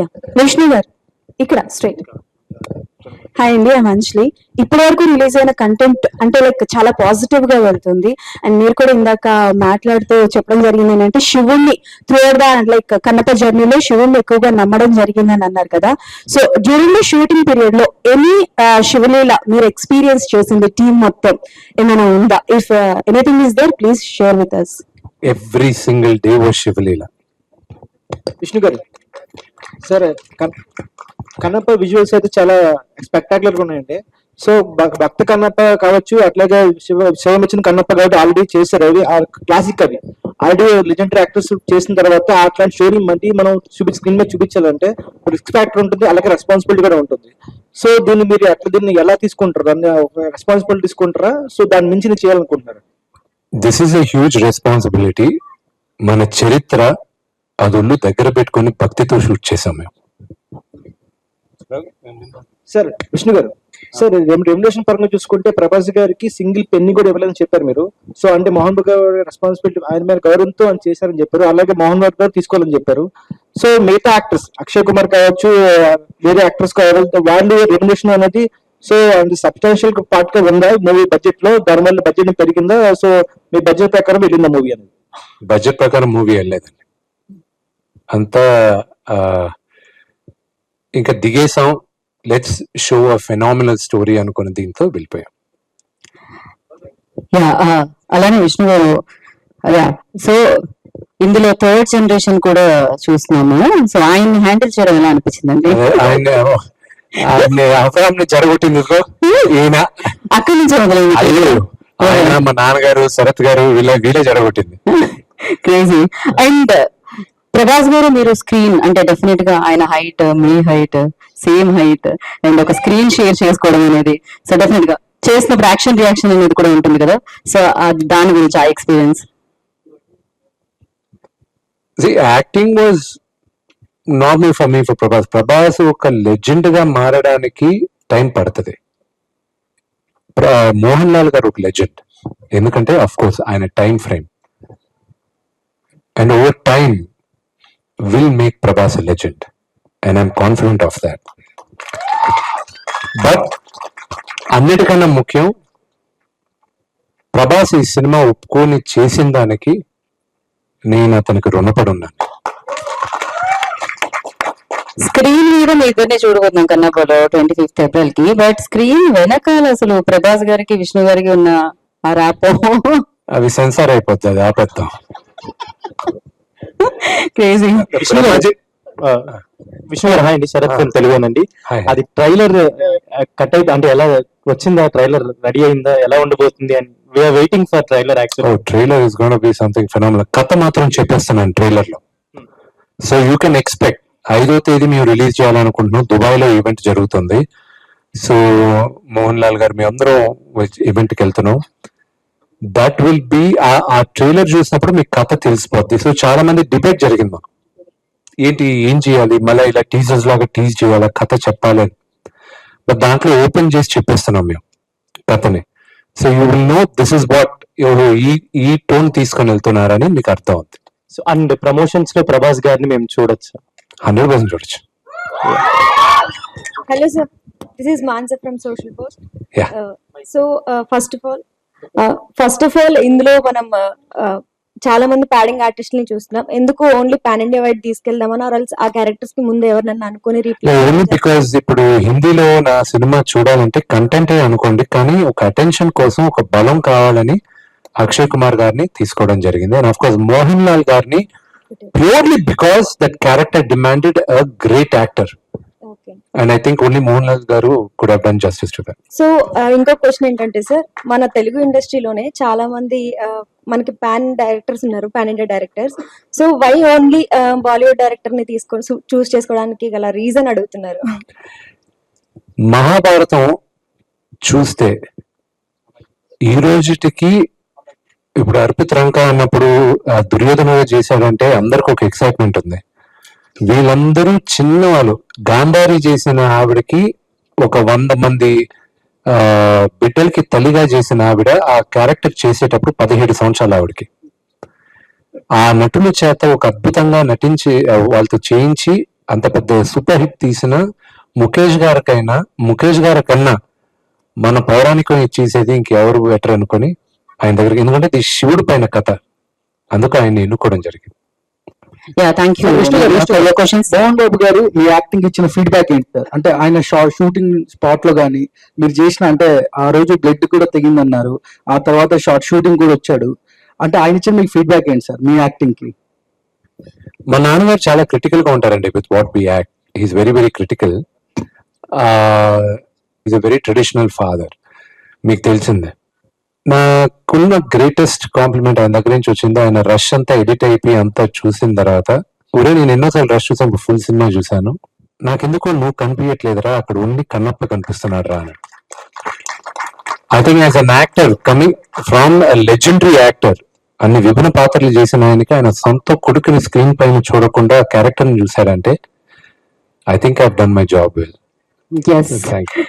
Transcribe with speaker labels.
Speaker 1: Yeah Vishnu garu ఇక్కడ straight hi అండి I Mangli ఇప్పటి వరకు రిలీజ్ అయిన కంటెంట్ అంటే లైక్ చాలా పాజిటివ్గా వెళ్తుంది. అండ్ మీరు కూడా ఇందాక మాట్లాడుతూ చెప్పడం జరిగింది ఏంటంటే శివుణ్ణి త్రూ ద లైక్ కన్నప్ప జర్నీలో శివుణ్ణి ఎక్కువగా నమ్మడం జరిగిందని అన్నారు కదా. సో డ్యూరింగ్ ద షూటింగ్ పీరియడ్లో ఎనీ శివలీల మీరు ఎక్స్పీరియన్స్ చేసింది టీం మొత్తం ఏమైనా ఉందా? If anything is there please share with us
Speaker 2: every single day was శివలీల.
Speaker 3: విష్ణు గారు సార్ కన్నప్ప విజువల్స్ అయితే చాలా స్పెక్టాకులర్గా ఉన్నాయండి. సో భక్త కన్నప్ప కావచ్చు అట్లాగే శివ శివమిచ్చిన కన్నప్ప కాబట్టి ఆల్రెడీ చేశారు. అవి క్లాసిక్ అవి. ఆల్రెడీ లెజెండరీ యాక్టర్స్ చేసిన తర్వాత అట్లాంటి స్టోరీ మళ్ళీ మనం చూపి స్క్రీన్ మీద చూపించాలంటే రిస్క్ ఫ్యాక్టర్ ఉంటుంది అలాగే రెస్పాన్సిబిలిటీ కూడా ఉంటుంది. సో దీన్ని మీరు ఎట్లా దీన్ని ఎలా తీసుకుంటారు? దాన్ని రెస్పాన్సిబిలిటీ తీసుకుంటారా? సో దాని మించి నేను చేయాలనుకుంటున్నారు
Speaker 2: this is a huge responsibility మన చరిత్ర అదుళ్ళు దగ్గర పెట్టుకొని భక్తితో షూట్ చేసాం మేము.
Speaker 3: సార్ విష్ణు గారు సార్ రెమ్యులేషన్ పరంగా చూసుకుంటే ప్రభాస్ గారికి సింగిల్ పెన్ని కూడా ఇవ్వలేదని చెప్పారు మీరు. సో అంటే మోహన్ బాబు గారి రెస్పాన్సిబిలిటీ ఆయన మీద గౌరవంతో అని చేశారని చెప్పారు. అలాగే మోహన్ బాబు గారు తీసుకోవాలని చెప్పారు. సో మిగతా యాక్టర్స్ అక్షయ్ కుమార్ కావచ్చు వేరే యాక్టర్స్ కావచ్చు వాళ్ళు రెమ్యులేషన్ అనేది సో అది సబ్స్టాన్షియల్ పార్ట్గా ఉందా? మూవీ బడ్జెట్లో దాని వల్ల బడ్జెట్ పెరిగిందా? సో మీ బడ్జెట్ ప్రకారం వెళ్ళిందా మూవీ అనేది?
Speaker 2: బడ్జెట్ ప్రకారం మూవీ వెళ్ళలేదండి. అంతా ఇంకా దిగేసాం let's show a phenomenal story అనుకున్న దీంతో వెళ్ళిపోయాం.
Speaker 4: అలానే విష్ణు గారు యా సో ఇందులో థర్డ్ జనరేషన్ కూడా చూస్తున్నాము. సో ఆయన్ని హ్యాండిల్ చేయడం ఎలా అనిపించిందండి?
Speaker 2: ఆయన ఆయన అబ్రాహాంని జరగొట్టింది ఈయన.
Speaker 4: అక్కడి నుంచి
Speaker 2: ఆయన మా నాన్నగారు శరత్ గారు వీళ్ళ వీళ్ళే జరగొట్టింది.
Speaker 4: క్రేజీ అండ్ ప్రభాస్ గారు మీరు స్క్రీన్ అంటే డెఫినెట్గా ఆయన హైట్ మీ హైట్ సేమ్ హైట్ అండ్ ఒక స్క్రీన్ షేర్ చేసుకోవడం అనేది సో డెఫినెట్గా చేసినప్పుడు యాక్షన్ రియాక్షన్ అనేది కూడా ఉంటుంది కదా. సో దాని గురించి ఆ experience
Speaker 2: acting was normal for me for Prabhas. Prabhas ఒక లెజెండ్గా మారడానికి టైం పడుతుంది. మోహన్ లాల్ గారు ఒక లెజెండ్ ఎందుకంటే అఫ్ కోర్స్ ఆయన time frame and over time will make Prabhas a legend and I'm confident of that but అన్నిటికన్నా ముఖ్యం ప్రభాస్ ఈ సినిమా ఒప్పుకొని చేసిన దానికి నేను అతనికి రుణపడి ఉన్నాను
Speaker 4: స్క్రీన్ మీద మీ ఇద్దరిని చూడబోతున్నాం కన్నప్పలో ట్వంటీ ఫిఫ్త్ ఏప్రిల్కి. బట్ స్క్రీన్ వెనకాల అసలు ప్రభాస్ గారికి విష్ణు గారికి ఉన్న ఆ రాపో
Speaker 2: అవి సెన్సార్ అయిపోతుంది ఆపేద్దాం.
Speaker 4: క్రేజీ
Speaker 3: విష్ణు హాయ్ అండి. శరత్ తెలుగునండి. అది ట్రైలర్ కట్ అయితే అంటే ఎలా వచ్చిందా ట్రైలర్? రెడీ అయిందా? ఎలా ఉండబోతుంది? అని we're waiting for trailer
Speaker 2: oh
Speaker 3: actual
Speaker 2: trailer is gonna be something phenomenal కథ మాత్రం చెప్పేస్తున్నాను ట్రైలర్లో సో యూ కెన్ ఎక్స్పెక్ట్ ఐదో తేదీ మేము రిలీజ్ చేయాలనుకుంటున్నాం. దుబాయ్లో ఈవెంట్ జరుగుతుంది. సో మోహన్ లాల్ గారు మేము అందరం ఈవెంట్కి వెళ్తున్నాం. దట్ విల్ బి ఆ ట్రైలర్ చూసినప్పుడు మీకు కథ తెలిసిపోద్ది. సో చాలా మంది డిబేట్ జరిగింది. మాకు ఏంటి ఏం చేయాలి? మళ్ళీ ఇలా టీజర్స్ లాగా టీజ్ చేయాలా? కథ చెప్పాలి అని. బట్ దాంట్లో ఓపెన్ చేసి చెప్పేస్తున్నాం మేము కథని. So you will know this is what ఈ ఈ టోన్ తీసుకొని వెళ్తున్నారని మీకు అర్థం అవుతుంది
Speaker 3: సో అండ్ ప్రమోషన్స్లో ప్రభాస్ గారిని మేము చూడొచ్చు.
Speaker 2: హండ్రెడ్ పర్సెంట్ చూడొచ్చు.
Speaker 5: Hello, sir. This is Mansa from Social Post.
Speaker 2: Yeah.
Speaker 5: Uh, so, uh, first of all,
Speaker 1: first of all ఇందులో మనం చాలా మంది ప్యాడింగ్ ఆర్టిస్టులని చూస్తున్నాం. ఎందుకు ఓన్లీ పాన్ ఇండియా వైడ్ తీసుకెళ్దామని ఆర్ ఆ క్యారెక్టర్స్కి ముందు ఎవరినన్నా అనుకుని
Speaker 2: ఓన్లీ బికాస్ ఇప్పుడు హిందీలో నా సినిమా చూడాలంటే కంటెంటే అనుకోండి కానీ ఒక అటెన్షన్ కోసం ఒక బలం కావాలని అక్షయ్ కుమార్ గారిని తీసుకోవడం జరిగింది. And of course Mohan Lal garu purely because that character demanded a great actor and I think only Mohan Lal garu could have done justice to that
Speaker 1: so ఇంకో క్వశ్చన్ ఏంటంటే సార్ మన తెలుగు ఇండస్ట్రీలోనే చాలా మంది uh, మనకి pan directors ఉన్నారు pan India directors so why only Bollywood డైరెక్టర్ని తీసుకొని చూస్ చేసుకోవడానికి గల రీజన్ అడుగుతున్నారు?
Speaker 2: మహాభారతం చూస్తే ఈ రోజుటికి ఇప్పుడు అర్పిత్ రంక అన్నప్పుడు దుర్యోధన చేశాడంటే అందరికి ఒక ఎక్సైట్మెంట్ ఉంది. వీళ్ళందరూ చిన్నవాళ్ళు. గాంధారి చేసిన ఆవిడకి ఒక వంద మంది ఆ బిడ్డలకి తల్లిగా చేసిన ఆవిడ ఆ క్యారెక్టర్ చేసేటప్పుడు పదిహేడు సంవత్సరాలు ఆవిడకి. ఆ నటుల చేత ఒక అద్భుతంగా నటించి వాళ్ళతో చేయించి అంత పెద్ద సూపర్ హిట్ తీసిన ముఖేష్ గారికైనా ముఖేష్ గారి కన్నా మన పౌరాణికం చేసేది ఇంకెవరు బెటర్ అనుకొని ఆయన దగ్గరికి ఎందుకంటే ఇది శివుడు పైన కథ. అందుకు ఆయన ఎన్నుకోవడం జరిగింది.
Speaker 4: థ్యాంక్ యూ
Speaker 6: గారు, విష్ణు గారు.
Speaker 4: క్వశ్చన్స్
Speaker 6: మోహన్ బాబు గారు మీ యాక్టింగ్ ఇచ్చిన ఫీడ్బ్యాక్ ఏంటి సార్ అంటే ఆయన షార్ట్ షూటింగ్ స్పాట్లో గానీ మీరు చేసిన అంటే ఆ రోజు బ్లడ్ కూడా తెగిందన్నారు. ఆ తర్వాత షార్ట్ షూటింగ్ కూడా వచ్చాడు. అంటే ఆయన ఇచ్చిన మీకు ఫీడ్బ్యాక్ ఏంటి సార్ మీ యాక్టింగ్కి?
Speaker 2: మా నాన్నగారు చాలా క్రిటికల్గా ఉంటారండి with what be act is very very critical is a very traditional father మీకు తెలిసిందే. నాకున్న గ్రేటెస్ట్ కాంప్లిమెంట్ ఆయన దగ్గర నుంచి వచ్చింది ఆయన రష్ అంతా ఎడిట్ అయిపోయి అంతా చూసిన తర్వాత ఊరే నేను ఎన్నోసార్లు రష్ చూసాను ఫుల్ సినిమా చూసాను నాకెందుకో నువ్వు కనిపించట్లేదురా అక్కడ ఉండి కన్నప్ప కనిపిస్తున్నాడు రా అని I think as an actor coming from legendary actor అన్ని విభిన్న పాత్రలు చేసిన ఆయనకి ఆయన సొంత కొడుకుని స్క్రీన్ పైన చూడకుండా క్యారెక్టర్ని చూశాడంటే I think I done my job well thank you